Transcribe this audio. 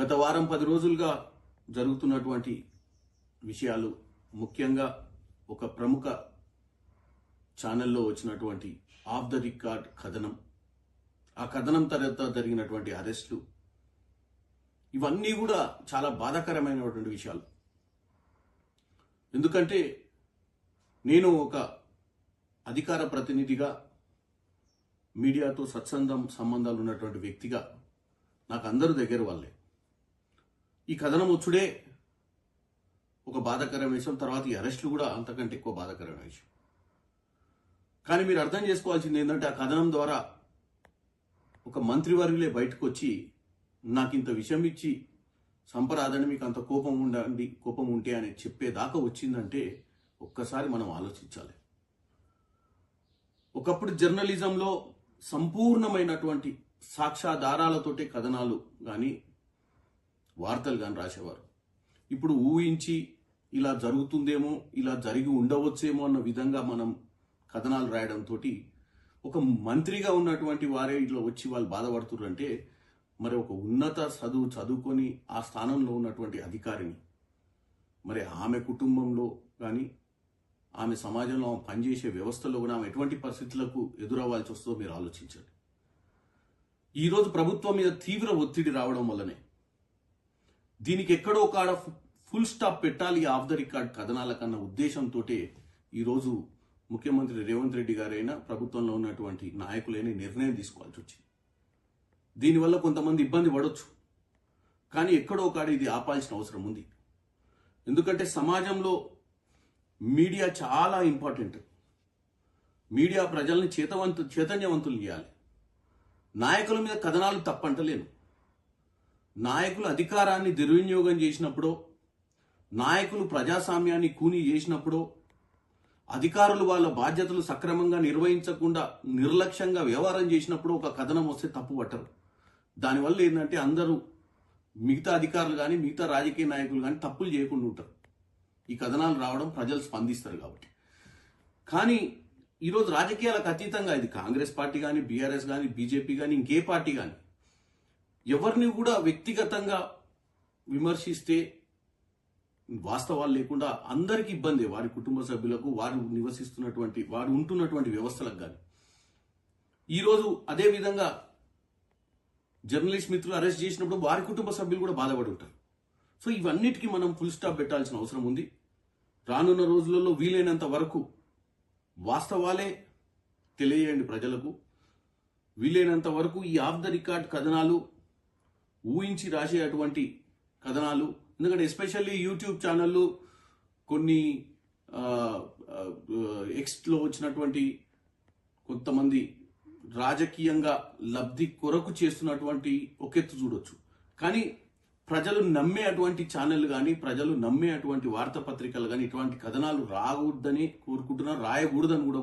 గత వారం పది రోజులుగా జరుగుతున్నటువంటి విషయాలు ముఖ్యంగా ఒక ప్రముఖ ఛానల్లో వచ్చినటువంటి ఆఫ్ ద రికార్డ్ కథనం. ఆ కథనం తర్వాత జరిగినటువంటి అరెస్టులు. ఇవన్నీ కూడా చాలా బాధాకరమైనటువంటి విషయాలు. ఎందుకంటే నేను ఒక అధికార ప్రతినిధిగా మీడియాతో సత్సంగం సంబంధాలు ఉన్నటువంటి వ్యక్తిగా నాకు అందరూ దగ్గర వాళ్ళే. ఈ కథనం వచ్చుడే ఒక బాధాకరమైన విషయం. తర్వాత ఈ అరెస్టులు కూడా అంతకంటే ఎక్కువ బాధాకరమైన విషయం. కానీ మీరు అర్థం చేసుకోవాల్సింది ఏంటంటే ఆ కథనం ద్వారా ఒక మంత్రివర్యులే బయటకు వచ్చి నాకు ఇంత విషయం ఇచ్చి సంపరాదని మీకు అంత కోపం ఉండండి కోపం ఉంటే అని చెప్పేదాకా వచ్చిందంటే ఒక్కసారి మనం ఆలోచించాలి. ఒకప్పుడు జర్నలిజంలో సంపూర్ణమైనటువంటి సాక్షాధారాలతోటే కథనాలు కానీ వార్తలు కానీ రాసేవారు. ఇప్పుడు ఊహించి ఇలా జరుగుతుందేమో ఇలా జరిగి ఉండవచ్చేమో అన్న విధంగా మనం కథనాలు రాయడంతో ఒక మంత్రిగా ఉన్నటువంటి వారే ఇట్లా వచ్చి వాళ్ళు బాధపడుతున్నారంటే మరి ఒక ఉన్నత చదువు చదువుకొని ఆ స్థానంలో ఉన్నటువంటి అధికారిని మరి ఆమె కుటుంబంలో కానీ ఆమె సమాజంలో ఆమె పనిచేసే వ్యవస్థలో కూడా ఆమె ఎటువంటి పరిస్థితులకు ఎదురవ్వాల్సి వస్తుందో మీరు ఆలోచించండి. ఈరోజు ప్రభుత్వం మీద తీవ్ర ఒత్తిడి రావడం వల్లనే దీనికి ఎక్కడో కాడ ఫుల్ స్టాప్ పెట్టాలి ఆఫ్ ద రికార్డ్ కథనాల కన్నా ఉద్దేశంతో ఈరోజు ముఖ్యమంత్రి రేవంత్ రెడ్డి గారైనా ప్రభుత్వంలో ఉన్నటువంటి నాయకులైన నిర్ణయం తీసుకోవాల్సి వచ్చింది. దీనివల్ల కొంతమంది ఇబ్బంది పడవచ్చు కానీ ఎక్కడో కాడ ఇది ఆపాల్సిన అవసరం ఉంది. ఎందుకంటే సమాజంలో మీడియా చాలా ఇంపార్టెంట్. మీడియా ప్రజల్ని చేతవంతు చైతన్యవంతులు చేయాలి. నాయకుల మీద కథనాలు తప్పంటలేను. నాయకులు అధికారాన్ని దుర్వినియోగం చేసినప్పుడో నాయకులు ప్రజాస్వామ్యాన్ని కూని చేసినప్పుడో అధికారులు వాళ్ళ బాధ్యతలు సక్రమంగా నిర్వహించకుండా నిర్లక్ష్యంగా వ్యవహారం చేసినప్పుడు ఒక కథనం వస్తే తప్పు పట్టరు. దానివల్ల ఏంటంటే అందరూ మిగతా అధికారులు కానీ మిగతా రాజకీయ నాయకులు కానీ తప్పులు చేయకుండా ఉంటారు. ఈ కథనాలు రావడం ప్రజలు స్పందిస్తారు కాబట్టి. కానీ ఈరోజు రాజకీయాలకు అతీతంగా ఇది కాంగ్రెస్ పార్టీ కానీ బీఆర్ఎస్ కానీ బీజేపీ కానీ ఇంకే పార్టీ కానీ ఎవరిని కూడా వ్యక్తిగతంగా విమర్శిస్తే వాస్తవాలు లేకుండా అందరికీ ఇబ్బంది. వారి కుటుంబ సభ్యులకు వారు నివసిస్తున్నటువంటి వారు ఉంటున్నటువంటి వ్యవస్థలకు కానీ ఈరోజు అదే విధంగా జర్నలిస్ట్ మిత్రులు అరెస్ట్ చేసినప్పుడు వారి కుటుంబ సభ్యులు కూడా బాధపడి ఉంటారు. సో ఇవన్నిటికీ మనం ఫుల్ స్టాప్ పెట్టాల్సిన అవసరం ఉంది. రానున్న రోజులలో వీలైనంత వరకు వాస్తవాలే తెలియజేయండి ప్రజలకు. వీలైనంత వరకు ఈ ఆఫ్ ద రికార్డ్ కథనాలు ఊహించి రాసే అటువంటి కథనాలు. ఎందుకంటే ఎస్పెషల్లీ యూట్యూబ్ ఛానళ్ళు కొన్ని ఎక్స్లో వచ్చినటువంటి కొంతమంది రాజకీయంగా లబ్ధి కొరకు చేస్తున్నటువంటి ఒక ఎత్తు చూడొచ్చు. కానీ ప్రజలు నమ్మే అటువంటి ఛానల్ కానీ ప్రజలు నమ్మే అటువంటి వార్తాపత్రికలు కానీ ఇటువంటి కథనాలు రాకూడదని కోరుకుంటున్నారు రాయకూడదని కూడా